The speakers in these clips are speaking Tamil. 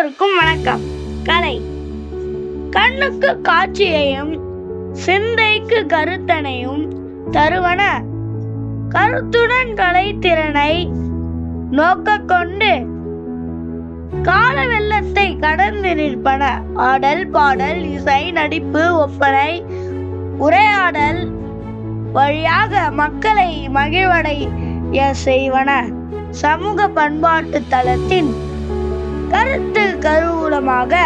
வணக்கம். கலை. கண்ணுக்கு காட்சியையும் சிந்தைக்கு கருத்தனையும் தருவன கருத்துடன் கலைத்திறனை நோக்க கொண்டு கால வெள்ளத்தை கடந்து நிற்பன ஆடல் பாடல் இசை நடிப்பு ஒப்பனை உரையாடல் வழியாக மக்களை மகிழ்வடைய செய்வன சமூக பண்பாட்டு தளத்தின் கருத்து கருவூலமாக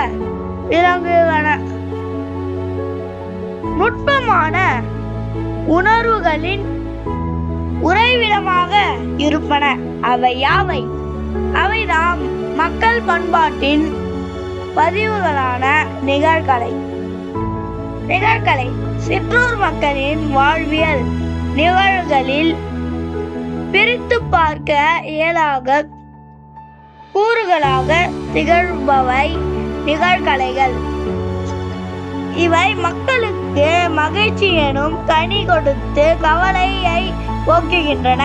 விளங்குவன நுட்பமான உணர்வுகளின் உறைவிடமாக இருப்பன. அவை யாவை? அவைதாம் மக்கள் பண்பாட்டின் பதிவுகளான நிகழ்கலை. நிகழ்கலை சிற்றூர் மக்களின் வாழ்வியல் நிகழ்வுகளில் பிரித்து பார்க்க இயலாக கூறுகளாக திகழ்பவை நிகழ்கலைகள். இவை மக்களுக்கு மகிழ்ச்சி எனும் கனி கொடுத்து கவலையை போக்குகின்றன.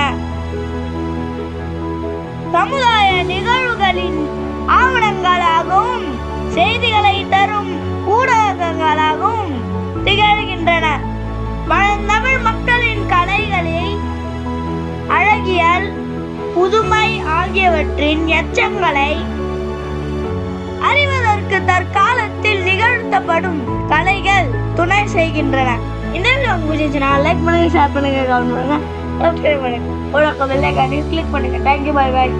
சமுதாய நிகழ்வுகளின் புதுமை ஆகியவற்றின் எச்சங்களை அறிவதற்கு தற்காலத்தில் நிகழ்த்தப்படும் கலைகள் துணை செய்கின்றன. இந்த வீடியோ உங்களுக்கு லைக் பண்ணுங்க ஷேர் பண்ணுங்க கமெண்ட் பண்ணுங்க. சப்ஸ்கிரைப் பண்ணுங்க. உலக வெள்ளைக்கானி கிளிக் பண்ணுங்க. தேங்க்யூ பாய் பாய்